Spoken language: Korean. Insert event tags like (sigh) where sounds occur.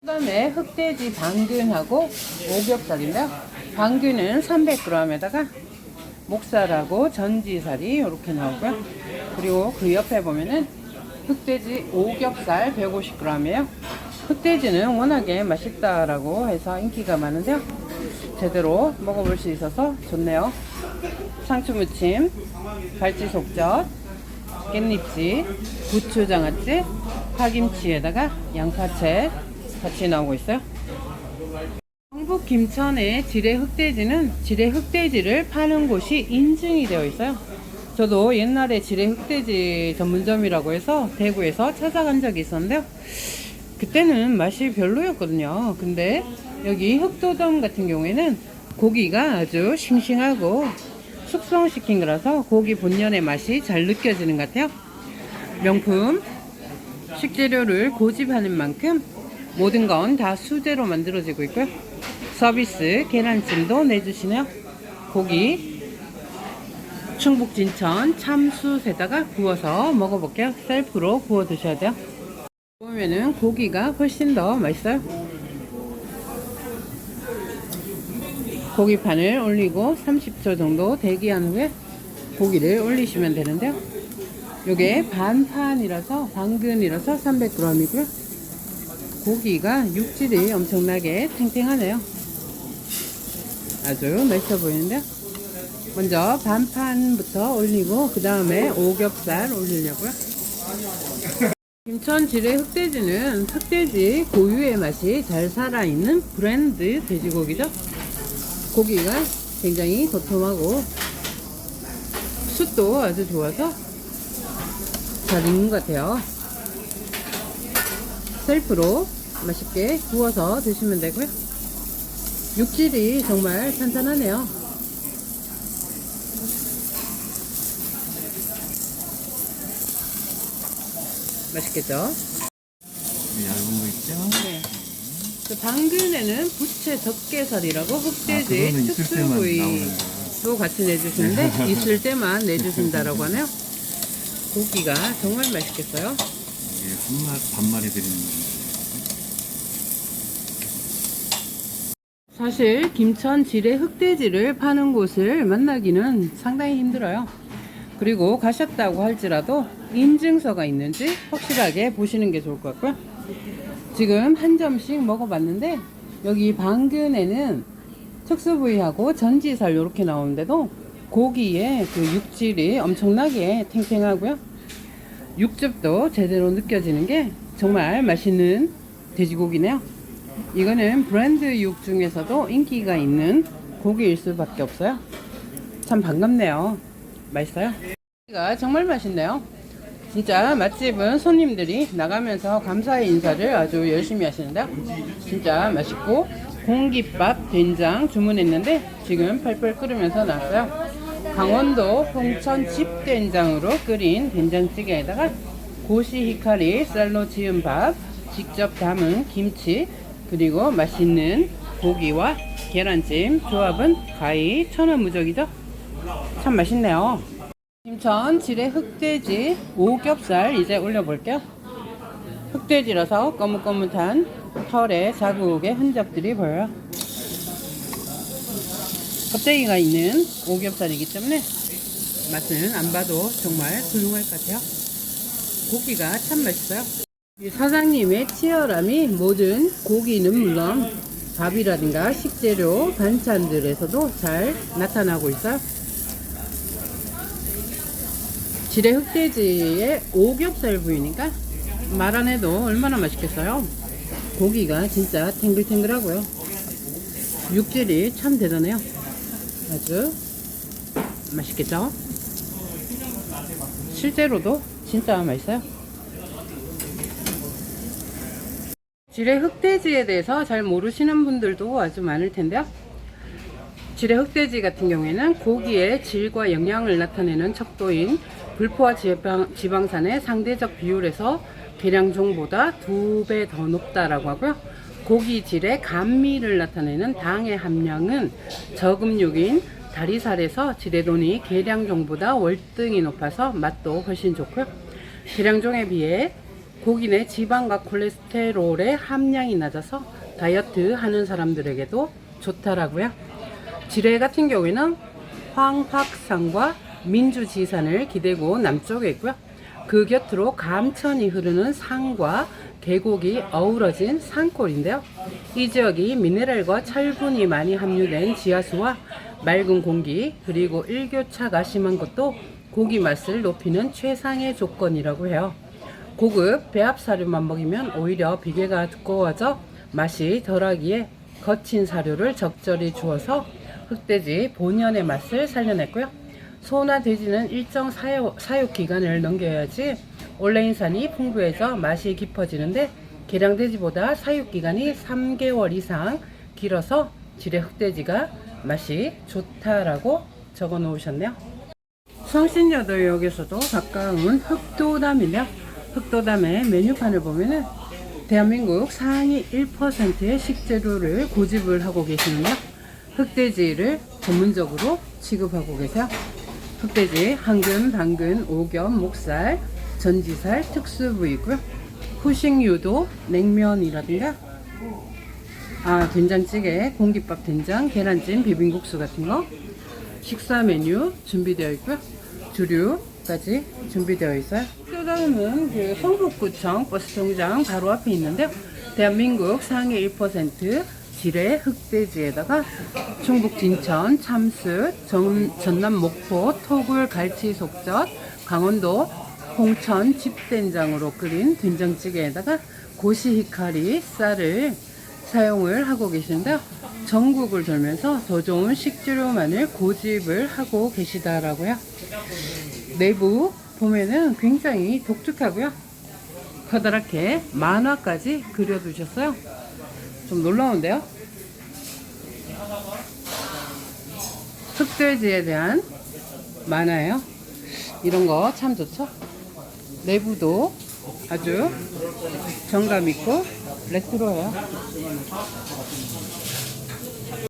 그다음에 흑돼지 방균하고 오겹살인데요. 방균은 300g에다가 목살하고 전지살이 이렇게 나오고요. 그리고 그 옆에 보면은 흑돼지 오겹살 150g이에요. 흑돼지는 워낙에 맛있다라고 해서 인기가 많은데요. 제대로 먹어볼 수 있어서 좋네요. 상추무침, 갈치속젓, 깻잎지, 부추장아찌, 파김치에다가 양파채 같이 나오고 있어요. 경북 김천의 지뢰 흑돼지는 지뢰 흑돼지를 파는 곳이 인증이 되어 있어요. 저도 옛날에 지뢰 흑돼지 전문점이라고 해서 대구에서 찾아간 적이 있었는데요. 그때는 맛이 별로였거든요. 근데 여기 흑도점 같은 경우에는 고기가 아주 싱싱하고 숙성시킨 거라서 고기 본연의 맛이 잘 느껴지는 것 같아요. 명품 식재료를 고집하는 만큼 모든 건 다 수제로 만들어지고 있고요. 서비스 계란찜도 내주시네요. 고기 충북 진천 참숯에다가 구워서 먹어볼게요. 셀프로 구워 드셔야 돼요. 보면은 고기가 훨씬 더 맛있어요. 고기판을 올리고 30초 정도 대기한 후에 고기를 올리시면 되는데요. 요게 반판이라서 방근이라서 300g이고요. 고기가 육질이 엄청나게 탱탱하네요. 아주 맛있어 보이는데요. 먼저 반판부터 올리고 그 다음에 오겹살 올리려고요. 김천 지뢰 흑돼지는 흑돼지 고유의 맛이 잘 살아있는 브랜드 돼지고기죠. 고기가 굉장히 도톰하고 숯도 아주 좋아서 잘 익는 것 같아요. 셀프로 맛있게 구워서 드시면 되고요. 육질이 정말 탄탄하네요. 맛있겠죠? 얇은 거 있죠? 네. 그 방근에는 부채 적게살이라고 아, 흑돼지 나오는 특수부위도 같이 내주시는데 (laughs) 있을 때만 내주신다라고 하네요. 고기가 정말 맛있겠어요. 이게 한마 반마리 드리는 건데. 사실 김천 지뢰 흑돼지를 파는 곳을 만나기는 상당히 힘들어요. 그리고 가셨다고 할지라도 인증서가 있는지 확실하게 보시는 게 좋을 것 같고요. 지금 한 점씩 먹어봤는데 여기 방근에는 특수 부위하고 전지살 이렇게 나오는데도 고기의 그 육질이 엄청나게 탱탱하고요. 육즙도 제대로 느껴지는 게 정말 맛있는 돼지고기네요. 이거는 브랜드 육 중에서도 인기가 있는 고기일 수밖에 없어요. 참 반갑네요. 맛있어요? 고기가 정말 맛있네요. 진짜 맛집은 손님들이 나가면서 감사의 인사를 아주 열심히 하시는데요. 진짜 맛있고 공깃밥 된장 주문했는데 지금 펄펄 끓으면서 나왔어요. 강원도 홍천 집된장으로 끓인 된장찌개에다가 고시 히카리 쌀로 지은 밥, 직접 담은 김치, 그리고 맛있는 고기와 계란찜 조합은 가히 천원 무적이죠? 참 맛있네요. 김천 지뢰 흑돼지 오겹살 이제 올려볼게요. 흑돼지라서 거뭇거뭇한 털의 자국의 흔적들이 보여요. 껍데기가 있는 오겹살이기 때문에 맛은 안 봐도 정말 훌륭할 것 같아요. 고기가 참 맛있어요. 이 사장님의 치열함이 모든 고기는 물론 밥이라든가 식재료, 반찬들에서도 잘 나타나고 있어요. 지뢰 흑돼지의 오겹살 부위니까 말 안 해도 얼마나 맛있겠어요. 고기가 진짜 탱글탱글하고요. 육질이 참 대단해요. 아주 맛있겠죠? 실제로도 진짜 맛있어요. 지뢰 흑돼지에 대해서 잘 모르시는 분들도 아주 많을 텐데요. 지뢰 흑돼지 같은 경우에는 고기의 질과 영양을 나타내는 척도인 불포화 지방, 지방산의 상대적 비율에서 계량종보다 두 배 더 높다라고 하고요. 고기 질의 감미를 나타내는 당의 함량은 저금육인 다리살에서 지레돈이 계량종보다 월등히 높아서 맛도 훨씬 좋고요. 계량종에 비해 고기 내 지방과 콜레스테롤의 함량이 낮아서 다이어트 하는 사람들에게도 좋다라고요. 지뢰 같은 경우에는 황확산과 민주지산을 기대고 남쪽에 있고요. 그 곁으로 감천이 흐르는 산과 계곡이 어우러진 산골인데요. 이 지역이 미네랄과 철분이 많이 함유된 지하수와 맑은 공기 그리고 일교차가 심한 것도 고기 맛을 높이는 최상의 조건이라고 해요. 고급 배합 사료만 먹이면 오히려 비계가 두꺼워져 맛이 덜하기에 거친 사료를 적절히 주어서 흑돼지 본연의 맛을 살려냈고요. 소나 돼지는 일정 사육, 사육 기간을 넘겨야지 올레인산이 풍부해져 맛이 깊어지는데 계량돼지보다 사육 기간이 3개월 이상 길어서 지뢰 흑돼지가 맛이 좋다라고 적어 놓으셨네요. 성신여도역에서도 가까운 흑도담이며 흑도담의 메뉴판을 보면은 대한민국 상위 1%의 식재료를 고집을 하고 계시는데요. 흑돼지를 전문적으로 취급하고 계세요. 흑돼지, 항근, 당근, 오겹, 목살, 전지살, 특수 부위고요. 후식류도 냉면이라든가 아 된장찌개, 공깃밥 된장, 계란찜, 비빔국수 같은 거 식사 메뉴 준비되어 있고요. 주류까지 준비되어 있어요. 또 다음은 그 성북구청 버스정장 바로 앞에 있는데요. 대한민국 상위 1% 지뢰 흑돼지에다가 충북 진천, 참숯, 전, 전남 목포, 토굴 갈치 속젓, 강원도 홍천 집된장으로 끓인 된장찌개에다가 고시 히카리 쌀을 사용을 하고 계신데요. 전국을 돌면서 더 좋은 식재료만을 고집을 하고 계시다라고요. 내부 보면은 굉장히 독특하고요. 커다랗게 만화까지 그려두셨어요. 좀 놀라운데요? 흑돼지에 대한 만화예요. 이런 거 참 좋죠? 내부도 아주 정감 있고 레트로해요.